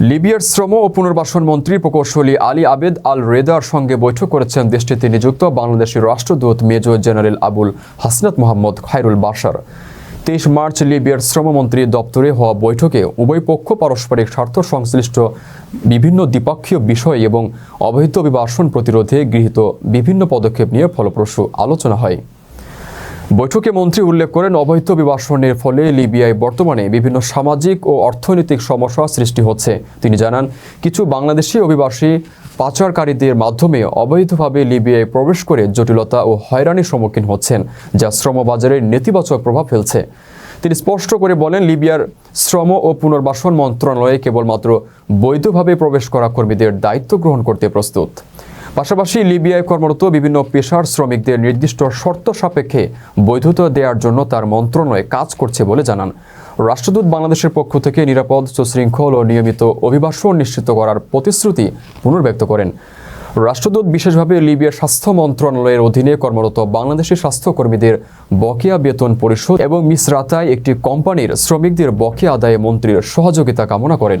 লিবিয়ার শ্রম ও পুনর্বাসন মন্ত্রী প্রকৌশলী আলী আবেদ আল রেদার সঙ্গে বৈঠক করেছেন দেশটিতে নিযুক্ত বাংলাদেশের রাষ্ট্রদূত মেজর জেনারেল আবুল হাসনাত মোহাম্মদ খায়রুল বাশার। তেইশ মার্চ লিবিয়ার শ্রমমন্ত্রী দপ্তরে হওয়া বৈঠকে উভয় পক্ষ পারস্পরিক স্বার্থ সংশ্লিষ্ট বিভিন্ন দ্বিপক্ষীয় বিষয় এবং অবৈধ অভিবাসন প্রতিরোধে গৃহীত বিভিন্ন পদক্ষেপ নিয়ে ফলপ্রসূ আলোচনা হয়। বৈঠকে মন্ত্রী উল্লেখ করেন, অবৈধ অভিবাসনের ফলে লিবিয়ায় বর্তমানে বিভিন্ন সামাজিক ও অর্থনৈতিক সমস্যা সৃষ্টি হচ্ছে। তিনি জানান, কিছু বাংলাদেশি অভিবাসী পাচারকারীদের মাধ্যমে অবৈধভাবে লিবিয়ায় প্রবেশ করে জটিলতা ও হয়রানির সম্মুখীন হচ্ছেন, যা শ্রমবাজারে নেতিবাচক প্রভাব ফেলছে। তিনি স্পষ্ট করে বলেন, লিবিয়ার শ্রম ও পুনর্বাসন মন্ত্রণালয়ে কেবলমাত্র বৈধভাবে প্রবেশ করা কর্মীদের দায়িত্ব গ্রহণ করতে প্রস্তুত। পাশাপাশি লিবিয়ায় কর্মরত বিভিন্ন পেশার শ্রমিকদের নির্দিষ্ট শর্ত সাপেক্ষে বৈধতা দেওয়ার জন্য তার মন্ত্রণালয় কাজ করছে বলে জানান। রাষ্ট্রদূত বাংলাদেশের পক্ষ থেকে নিরাপদ, সুশৃঙ্খল ও নিয়মিত অভিবাসন নিশ্চিত করার প্রতিশ্রুতি পুনর্ব্যক্ত করেন। রাষ্ট্রদূত বিশেষভাবে লিবিয়ার স্বাস্থ্য মন্ত্রণালয়ের অধীনে কর্মরত বাংলাদেশি স্বাস্থ্যকর্মীদের বকেয়া বেতন পরিশোধ এবং মিসরাতায় একটি কোম্পানির শ্রমিকদের বকেয়া আদায়ে মন্ত্রীর সহযোগিতা কামনা করেন।